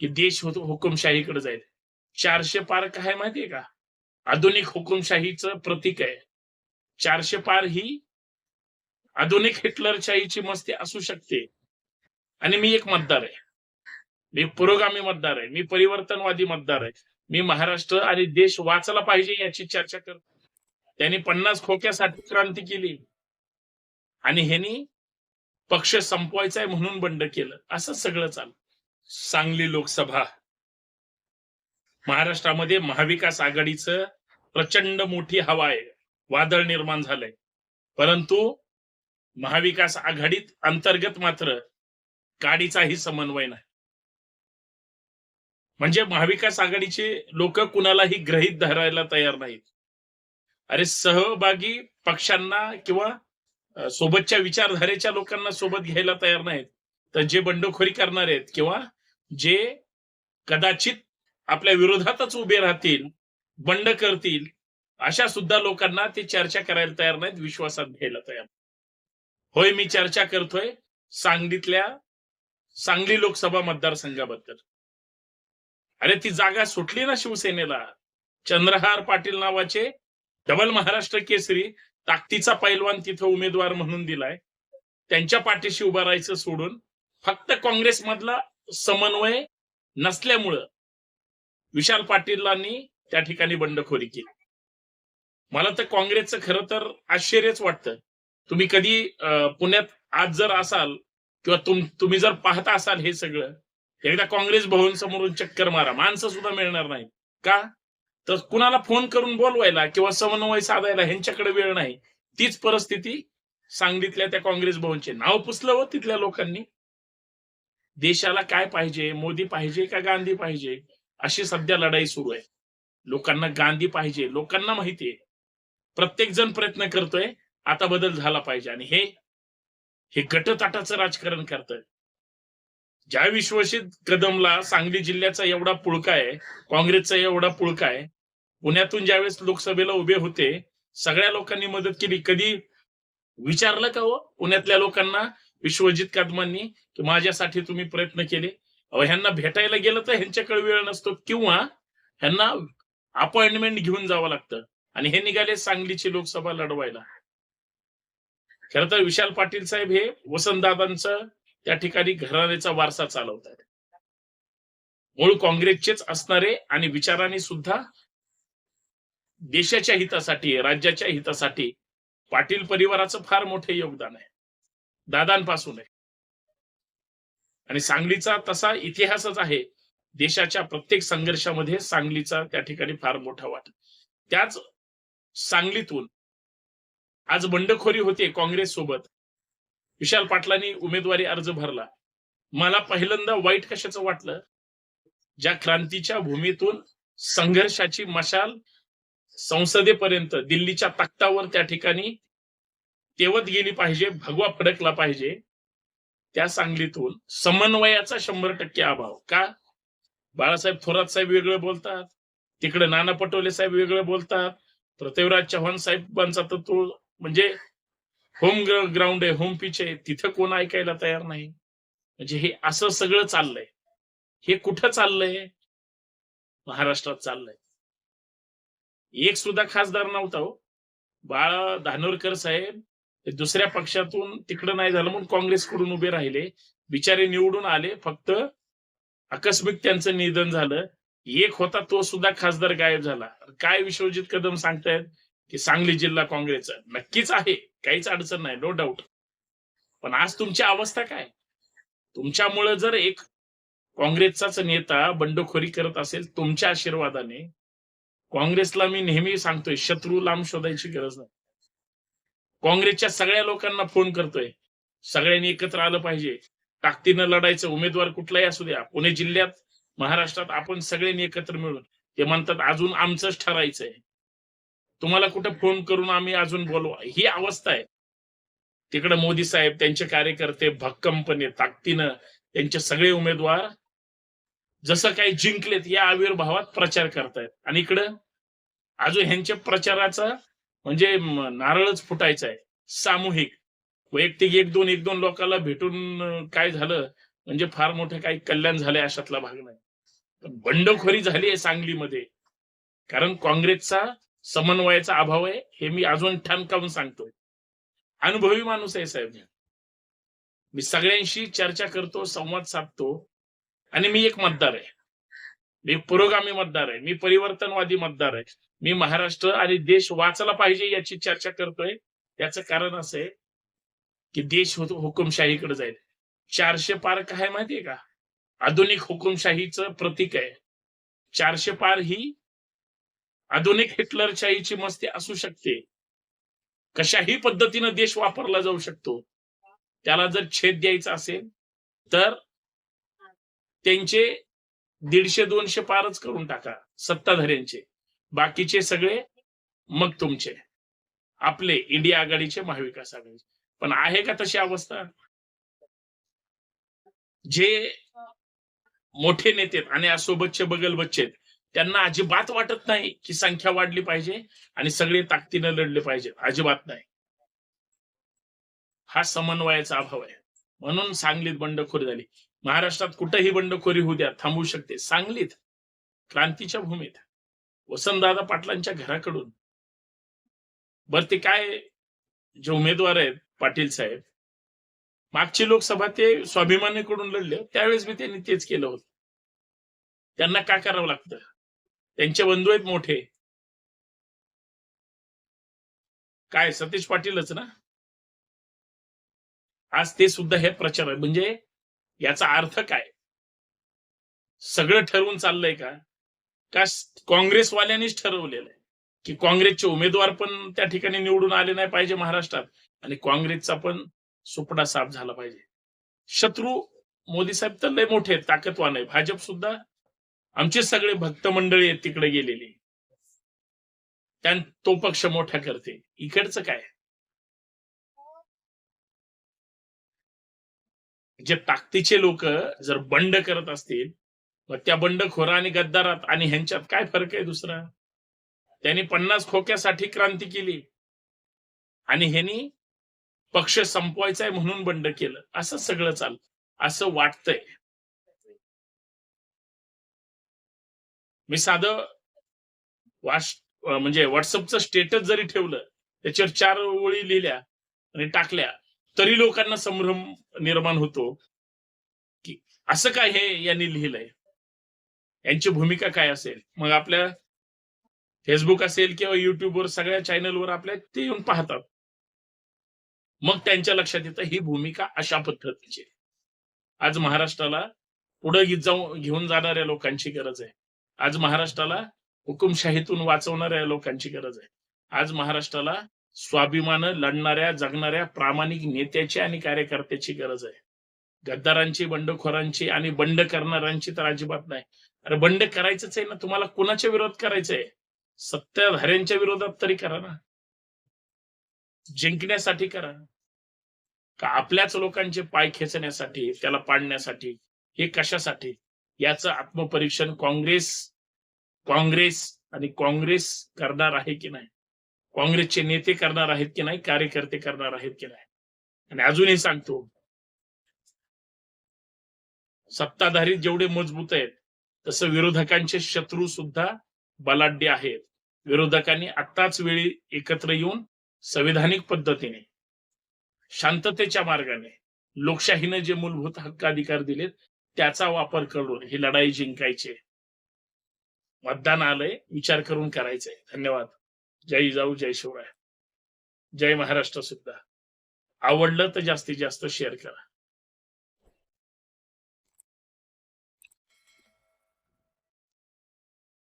की देश हुकुमशाहीकडे जाईल. चारशे पार काय माहितीये का? आधुनिक हुकुमशाहीचं प्रतीक आहे. चारशे पार ही आधुनिक हिटलरशाहीची मस्ती असू शकते. आणि मी एक मतदार आहे. मी पुरोगामी मतदार आहे. मी परिवर्तनवादी मतदार आहे. मी महाराष्ट्र आणि देश वाचला पाहिजे याची चर्चा करतो. त्यांनी पन्नास खोक्यासाठी क्रांती केली. आणि ह्यांनी पक्ष संपवायचा आहे म्हणून बंड केलं. असं सगळं चाललं सांगली लोकसभा. महाराष्ट्रामध्ये महाविकास आघाडीचं प्रचंड मोठी हवा आहे. वादळ निर्माण झालंय. परंतु महाविकास आघाडीत अंतर्गत मात्र काडीचाही समन्वय नाही. म्हणजे महाविकास आघाडीचे लोक कुणालाही ग्रहित धरायला तयार नाहीत. अरे सहभागी पक्षांना किंवा सोबतच्या विचारधारेच्या लोकांना सोबत घ्यायला तयार नाहीत. तर जे बंडखोरी करणार आहेत किंवा जे कदाचित आपल्या विरोधातच उभे राहतील बंड करतील अशा सुद्धा लोकांना ते चर्चा करायला तयार नाहीत विश्वासात घ्यायला तयार होय मी चर्चा करतोय सांगलीतल्या सांगली लोकसभा मतदारसंघाबद्दल. अरे ती जागा सुटली ना शिवसेनेला. चंद्रहार पाटील नावाचे डबल महाराष्ट्र केसरी ताकदीचा पैलवान तिथं उमेदवार म्हणून दिलाय. त्यांच्या पाठीशी उभं राहायचं सोडून फक्त काँग्रेसमधला समन्वय नसल्यामुळं विशाल पाटीलांनी त्या ठिकाणी बंडखोरी केली. मला तर काँग्रेसचं खरं तर आश्चर्यच वाटतं. तुम्ही कधी पुण्यात आज जर असाल किंवा तुम तुम्ही जर पाहता असाल हे सगळं एकदा काँग्रेस भवन समोरून चक्कर मारा. माणसं सुद्धा मिळणार नाही का? तर कुणाला फोन करून बोलवायला किंवा समन्वय साधायला ह्यांच्याकडे वेळ नाही. तीच परिस्थिती सांगलीतल्या त्या काँग्रेस भवनचे. नाव पुसलं हो तिथल्या लोकांनी. देशाला काय पाहिजे? मोदी पाहिजे का गांधी पाहिजे? अशी सध्या लढाई सुरू आहे. लोकांना गांधी पाहिजे लोकांना माहितीये प्रत्येक जण प्रयत्न करतोय आता बदल झाला पाहिजे. आणि हे हे गटताटाचं राजकारण करतय. ज्या विश्वसित कदमला सांगली जिल्ह्याचा एवढा पुळका आहे काँग्रेसचा एवढा पुळका आहे पुण्यातून ज्यावेळेस लोकसभेला उभे होते सगळ्या लोकांनी मदत केली. कधी विचारलं का हो? पुण्यातल्या लोकांना विश्वजित कदमांनी की माझ्यासाठी तुम्ही प्रयत्न केले. ह्यांना भेटायला गेलं तर ह्यांच्याकडे वेळ नसतो किंवा ह्यांना अपॉइंटमेंट घेऊन जावं लागतं आणि हे निघाले सांगलीची लोकसभा लढवायला. खर तर विशाल पाटील साहेब हे वसंतदादांचं त्या ठिकाणी घराण्याचा वारसा चालवत आहेत मूळ काँग्रेसचेच असणारे आणि विचाराने सुद्धा देशाच्या हितासाठी राज्याच्या हितासाठी पाटील परिवाराचं फार मोठे योगदान आहे. दादांपासून आहे. आणि सांगलीचा तसा इतिहासच आहे. देशाच्या प्रत्येक संघर्षामध्ये सांगलीचा त्या ठिकाणी फार मोठा वाटा. त्याच सांगलीतून आज बंडखोरी होते काँग्रेस सोबत. विशाल पाटलांनी उमेदवारी अर्ज भरला. मला पहिल्यांदा वाईट कशाचं वाटलं? ज्या क्रांतीच्या भूमीतून संघर्षाची मशाल संसदेपर्यंत दिल्लीच्या तख्तावर त्या ठिकाणी तेवत गेली पाहिजे भगवा फडकला पाहिजे त्या सांगलीतून समन्वयाचा शंभर टक्के अभाव. का? बाळासाहेब थोरात साहेब वेगळं बोलतात तिकडे नाना पटोले साहेब वेगळं बोलतात पृथ्वीराज चव्हाण साहेबांचा तर तो म्हणजे होम ग्राउंड आहे होम पिच आहे तिथं कोण ऐकायला तयार नाही. म्हणजे हे असं सगळं चाललंय. हे कुठं चाललंय? महाराष्ट्रात चाललंय. एक सुद्धा खासदार नव्हता हो. बाळा धानोरकर साहेब दुसऱ्या पक्षातून तिकडं नाही झालं म्हणून काँग्रेसकडून उभे राहिले. बिचारे निवडून आले फक्त आकस्मिक त्यांचं निधन झालं. एक होता तो सुद्धा खासदार गायब झाला. काय विश्वजित कदम सांगतायत की सांगली जिल्हा काँग्रेसचा? नक्कीच आहे काहीच अडचण नाही नो डाऊट पण आज तुमची अवस्था काय? तुमच्यामुळं जर एक काँग्रेसचाच नेता बंडखोरी करत असेल तुमच्या आशीर्वादाने काँग्रेसला मी नेहमी सांगतोय शत्रू लांब शोधायची गरज नाही. काँग्रेसच्या सगळ्या लोकांना फोन करतोय. सगळ्यांनी एकत्र आलं पाहिजे. ताकदीनं लढायचं उमेदवार कुठलाही असू द्या. पुणे जिल्ह्यात महाराष्ट्रात आपण सगळ्यांनी एकत्र मिळून ते म्हणतात अजून आमचंच ठरायचंय. तुम्हाला कुठं फोन करून आम्ही अजून बोलवा ही अवस्था आहे. तिकडे मोदी साहेब त्यांचे कार्यकर्ते भक्कमपणे ताकदीनं त्यांचे सगळे उमेदवार जसं काही जिंकलेत या आविर्भावात प्रचार करतायत. आणि इकडं अजून ह्यांच्या प्रचाराचा म्हणजे नारळच फुटायचा आहे सामूहिक. वैयक्तिक एक दोन एक दोन लोकांना भेटून काय झालं म्हणजे फार मोठं काही कल्याण झालंय अशातला भाग नाही. बंडखोरी झाली आहे सांगलीमध्ये. कारण काँग्रेसचा समन्वयाचा अभाव आहे हे मी अजून ठाणकावून सांगतोय. अनुभवी माणूस आहे साहेब मी सगळ्यांशी चर्चा करतो संवाद साधतो आणि मी एक मतदार आहे. मी पुरोगामी मतदार आहे. मी परिवर्तनवादी मतदार आहे. मी महाराष्ट्र आणि देश वाचला पाहिजे याची चर्चा करतोय. त्याचं कारण असं आहे की देश हुकुमशाहीकडे जाईल. चारशे पार काय माहितीये का? आधुनिक हुकुमशाहीचं प्रतीक आहे. चारशे पार ही आधुनिक हिटलरशाहीची मस्ती असू शकते. कशाही पद्धतीनं देश वापरला जाऊ शकतो. त्याला जर छेद द्यायचा असेल तर त्यांचे दीडशे दोनशे पारच करून टाका सत्ताधाऱ्यांचे. बाकीचे सगळे मग तुमचे. आपले इंडिया आघाडीचे महाविकास आघाडीचे. पण आहे का तशी अवस्था? जे मोठे नेते आहेत आणि सोबतचे बगल बच्चे त्यांना अजिबात वाटत नाही की संख्या वाढली पाहिजे आणि सगळे ताकदीनं लढले पाहिजे अजिबात नाही. हा समन्वयाचा अभाव आहे. म्हणून सांगलीत बंडखोरी झाली. महाराष्ट्रात कुठंही बंडखोरी होऊ द्या थांबवू शकते. सांगलीत क्रांतीच्या भूमीत वसंतदादा पाटलांच्या घराकडून. बर ते काय जे उमेदवार आहेत पाटील साहेब? मागची लोकसभा ते स्वाभिमानीकडून लढले त्यावेळेस मी त्यांनी तेच केलं होतं. त्यांना काय करावं लागतं? त्यांचे बंधू आहेत मोठे. काय सतीश पाटीलच ना? आज ते सुद्धा हे प्रचार आहे. म्हणजे याचा अर्थ काय? सगळं ठरवून चाललंय का? का काँग्रेसवाल्यांनीच ठरवलेलं आहे? की काँग्रेसचे उमेदवार पण त्या ठिकाणी निवडून आले नाही पाहिजे महाराष्ट्रात आणि काँग्रेसचा पण सुपडा साफ झाला पाहिजे. शत्रू मोदी साहेब तर लय मोठे आहेत, ताकदवान आहे भाजप सुद्धा आमचे सगळे भक्त मंडळी आहेत तिकडे गेलेली. त्यान तो पक्ष मोठा करते. इकडचं काय? जे ताकदीचे लोक जर बंड करत असतील मग त्या बंडखोरा आणि गद्दारात आणि ह्यांच्यात काय फरक आहे दुसरा? त्यांनी पन्नास खोक्यासाठी क्रांती केली. आणि ह्यांनी पक्ष संपवायचा आहे म्हणून बंड केलं. असं सगळं चाल असं वाटतंय. मी साधं वाश म्हणजे व्हॉट्सअपचं स्टेटस जरी ठेवलं त्याच्यावर चार ओळी लिहिल्या आणि टाकल्या. तरी लोकांना संभ्रम निर्माण होतो. की असं काय हे यांनी लिहिलंय? यांची भूमिका काय असेल? मग आपल्या फेसबुक असेल किंवा युट्यूबवर सगळ्या चॅनलवर आपल्या ते येऊन पाहतात. मग त्यांच्या लक्षात येतं ही भूमिका अशा पद्धतीची आज महाराष्ट्राला पुढे जाऊन घेऊन जाणाऱ्या लोकांची गरज आहे. आज महाराष्ट्राला हुकुमशाहीतून वाचवणाऱ्या लोकांची गरज आहे. आज महाराष्ट्राला स्वाभिमानं लढणाऱ्या जगणाऱ्या प्रामाणिक नेत्याची आणि कार्यकर्त्याची गरज आहे. गद्दारांची बंडखोरांची आणि बंड करणाऱ्यांची तर अजिबात नाही. अरे बंड करायचंच आहे ना तुम्हाला कुणाच्या विरोध करायचंय सत्ताधाऱ्यांच्या विरोधात तरी करा ना. जिंकण्यासाठी करा. का आपल्याच लोकांचे पाय खेचण्यासाठी त्याला पाडण्यासाठी हे कशासाठी? याचं आत्मपरीक्षण काँग्रेस काँग्रेस आणि काँग्रेस करणार आहे की नाही? काँग्रेसचे नेते करणार आहेत की नाही कार्यकर्ते करणार आहेत की नाही? आणि अजूनही सांगतो सत्ताधारी जेवढे मजबूत आहेत तसं विरोधकांचे शत्रू सुद्धा बलाढ्य आहेत. विरोधकांनी आत्ताच वेळी एकत्र येऊन संविधानिक पद्धतीने शांततेच्या मार्गाने लोकशाहीने जे मूलभूत हक्क अधिकार दिलेत त्याचा वापर करून ही लढाई जिंकायची. मतदान आलंय विचार करून करायचंय. धन्यवाद. जय जाऊ जय शिवराय. जय महाराष्ट्र सुद्धा. आवडलं तर जास्तीत जास्त शेअर करा.